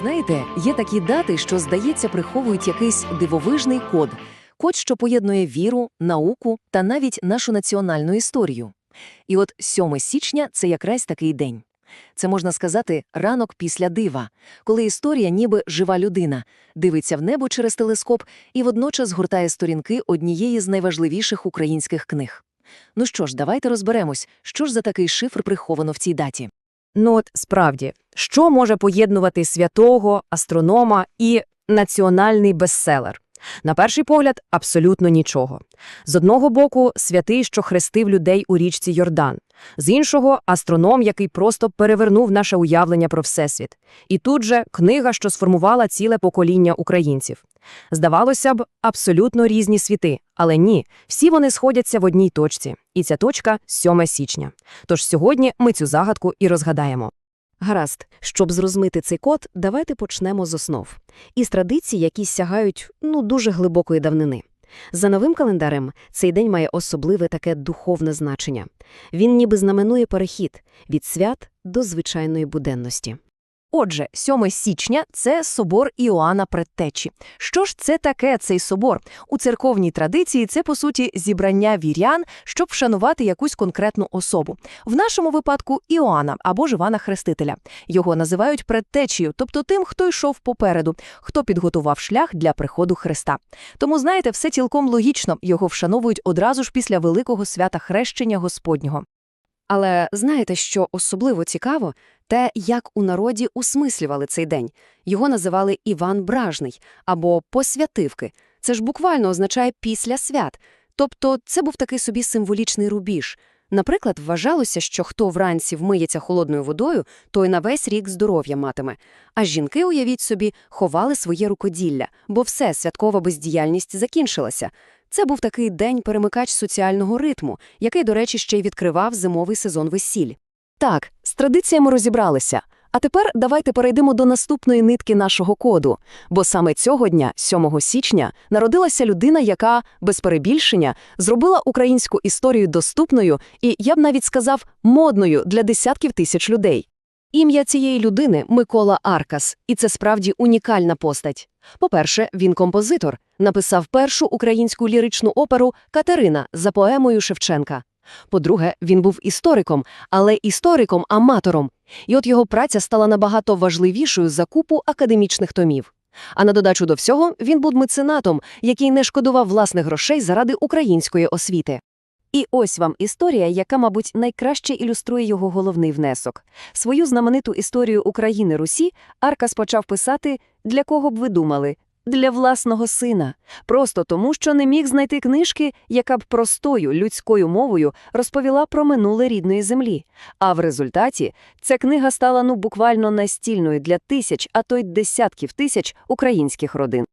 Знаєте, є такі дати, що, здається, приховують якийсь дивовижний код, код, що поєднує віру, науку та навіть нашу національну історію. І от 7 січня це якраз такий день. Це можна сказати ранок після дива, коли історія, ніби жива людина, дивиться в небо через телескоп і водночас гуртає сторінки однієї з найважливіших українських книг. Ну що ж, давайте розберемось, що ж за такий шифр приховано в цій даті. Ну от справді, що може поєднувати святого, астронома і національний бестселер? На перший погляд, абсолютно нічого. З одного боку, святий, що хрестив людей у річці Йордан, з іншого астроном, який просто перевернув наше уявлення про Всесвіт. І тут же книга, що сформувала ціле покоління українців. Здавалося б, абсолютно різні світи, але ні, всі вони сходяться в одній точці, і ця точка 7 січня. Тож сьогодні ми цю загадку і розгадаємо. Гаразд, щоб зрозуміти цей код, давайте почнемо з основ. Із традицій, які сягають ну дуже глибокої давнини. За новим календарем цей день має особливе таке духовне значення. Він ніби знаменує перехід від свят до звичайної буденності. Отже, 7 січня це собор Іоанна Предтечі. Що ж це таке цей собор? У церковній традиції це, по суті, зібрання вірян, щоб вшанувати якусь конкретну особу. В нашому випадку Іоанна або ж Івана Хрестителя. Його називають предтечею, тобто тим, хто йшов попереду, хто підготував шлях для приходу Христа. Тому, знаєте, все цілком логічно, його вшановують одразу ж після великого свята хрещення Господнього. Але знаєте, що особливо цікаво? Те, як у народі усмислювали цей день. Його називали Іван Бражний або посвятивки. Це ж буквально означає після свят. Тобто це був такий собі символічний рубіж. Наприклад, вважалося, що хто вранці вмиється холодною водою, той на весь рік здоров'я матиме. А жінки, уявіть собі, ховали своє рукоділля, бо все, святкова бездіяльність закінчилася. Це був такий день-перемикач соціального ритму, який, до речі, ще й відкривав зимовий сезон весіль. Так, з традиціями розібралися. А тепер давайте перейдемо до наступної нитки нашого коду. Бо саме цього дня, 7 січня, народилася людина, яка, без перебільшення, зробила українську історію доступною і, я б навіть сказав, модною для десятків тисяч людей. Ім'я цієї людини Микола Аркас, і це справді унікальна постать. По-перше, він композитор, написав першу українську ліричну оперу Катерина за поемою Шевченка. По-друге, він був істориком, але істориком-аматором, і от його праця стала набагато важливішою за купу академічних томів. А на додачу до всього, він був меценатом, який не шкодував власних грошей заради української освіти. І ось вам історія, яка, мабуть, найкраще ілюструє його головний внесок. Свою знамениту історію України Русі Аркас почав писати «Для кого б ви думали?» Для власного сина. Просто тому, що не міг знайти книжки, яка б простою людською мовою розповіла про минуле рідної землі. А в результаті ця книга стала ну буквально настільною для тисяч, а то й десятків тисяч українських родин.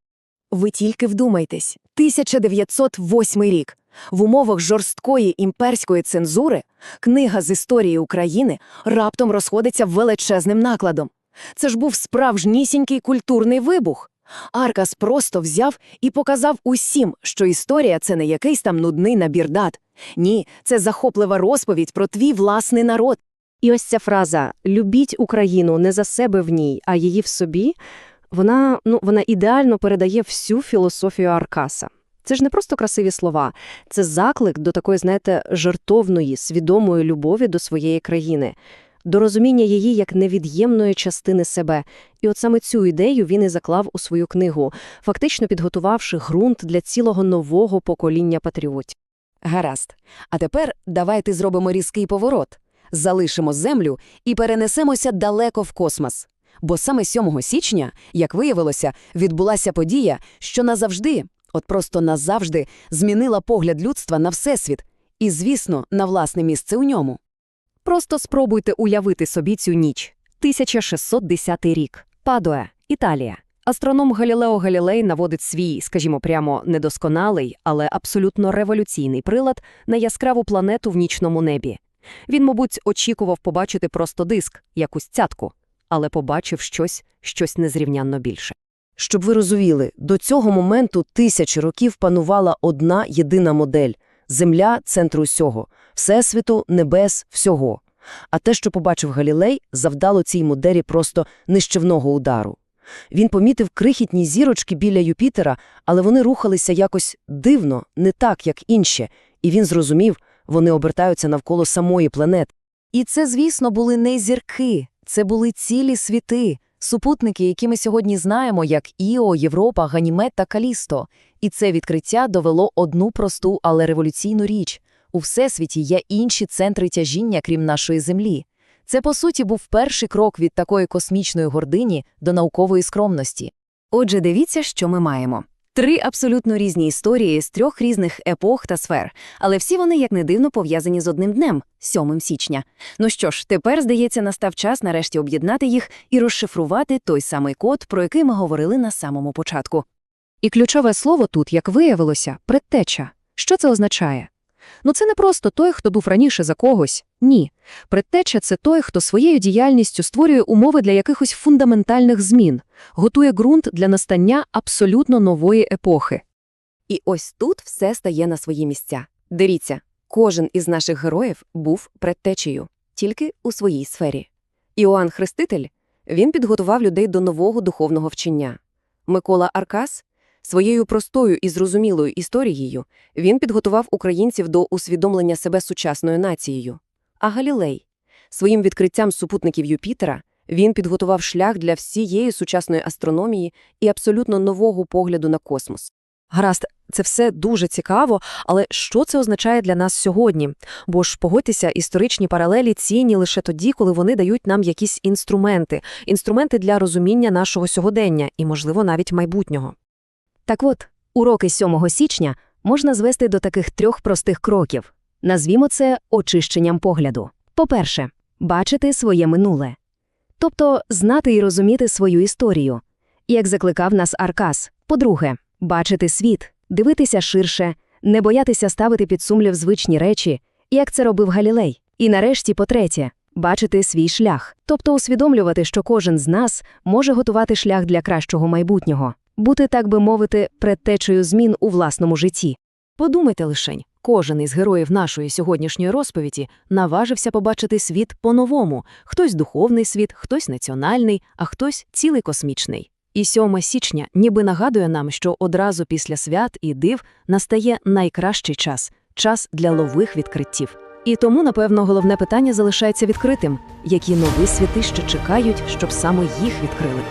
Ви тільки вдумайтесь, 1908 рік. В умовах жорсткої імперської цензури книга з історії України раптом розходиться величезним накладом. Це ж був справжнісінький культурний вибух. Аркас просто взяв і показав усім, що історія це не якийсь там нудний набір дат. Ні, це захоплива розповідь про твій власний народ. І ось ця фраза «любіть Україну не за себе в ній, а її в собі», вона, ну, вона ідеально передає всю філософію Аркаса. Це ж не просто красиві слова, це заклик до такої, знаєте, жертовної, свідомої любові до своєї країни, до розуміння її як невід'ємної частини себе. І от саме цю ідею він і заклав у свою книгу, фактично підготувавши ґрунт для цілого нового покоління патріотів. Гаразд. А тепер давайте зробимо різкий поворот. Залишимо землю і перенесемося далеко в космос. Бо саме 7 січня, як виявилося, відбулася подія, що назавжди, от просто назавжди, змінила погляд людства на Всесвіт і, звісно, на власне місце у ньому. Просто спробуйте уявити собі цю ніч. 1610 рік. Падуе, Італія. Астроном Галілео Галілей наводить свій, скажімо прямо, недосконалий, але абсолютно революційний прилад на яскраву планету в нічному небі. Він, мабуть, очікував побачити просто диск, якусь цятку, але побачив щось, щось незрівнянно більше. Щоб ви розуміли, до цього моменту тисячі років панувала одна єдина модель – Земля – центр усього, Всесвіту, небес, всього. А те, що побачив Галілей, завдало цій моделі просто нищівного удару. Він помітив крихітні зірочки біля Юпітера, але вони рухалися якось дивно, не так, як інші, і він зрозумів, вони обертаються навколо самої планети. І це, звісно, були не зірки, це були цілі світи, супутники, які ми сьогодні знаємо, як Іо, Європа, Ганімед та Калісто. І це відкриття довело одну просту, але революційну річ. У Всесвіті є інші центри тяжіння, крім нашої Землі. Це, по суті, був перший крок від такої космічної гордині до наукової скромності. Отже, дивіться, що ми маємо. Три абсолютно різні історії з трьох різних епох та сфер, але всі вони, як не дивно, пов'язані з одним днем – 7 січня. Ну що ж, тепер, здається, настав час нарешті об'єднати їх і розшифрувати той самий код, про який ми говорили на самому початку. І ключове слово тут, як виявилося, предтеча. Що це означає? Ну це не просто той, хто був раніше за когось. Ні. Предтеча – це той, хто своєю діяльністю створює умови для якихось фундаментальних змін, готує ґрунт для настання абсолютно нової епохи. І ось тут все стає на свої місця. Дивіться, кожен із наших героїв був предтечею, тільки у своїй сфері. Іоанн Хреститель він підготував людей до нового духовного вчення. Микола Аркас своєю простою і зрозумілою історією він підготував українців до усвідомлення себе сучасною нацією. А Галілей своїм відкриттям супутників Юпітера він підготував шлях для всієї сучасної астрономії і абсолютно нового погляду на космос. Гаразд, це все дуже цікаво, але що це означає для нас сьогодні? Бо ж, погодьтеся, історичні паралелі цінні лише тоді, коли вони дають нам якісь інструменти, інструменти для розуміння нашого сьогодення і, можливо, навіть майбутнього. Так от, уроки 7 січня можна звести до таких трьох простих кроків. Назвімо це очищенням погляду. По-перше, бачити своє минуле. Тобто знати і розуміти свою історію. Як закликав нас Аркас. По-друге, бачити світ, дивитися ширше, не боятися ставити під сумлів звичні речі, як це робив Галілей. І нарешті, по-третє, бачити свій шлях, тобто усвідомлювати, що кожен з нас може готувати шлях для кращого майбутнього, бути, так би мовити, предтечею змін у власному житті. Подумайте лишень, кожен із героїв нашої сьогоднішньої розповіді наважився побачити світ по-новому. Хтось духовний світ, хтось національний, а хтось цілий космічний. І 7 січня ніби нагадує нам, що одразу після свят і див настає найкращий час – час для нових відкриттів. І тому, напевно, головне питання залишається відкритим – які нові світи ще чекають, щоб саме їх відкрили.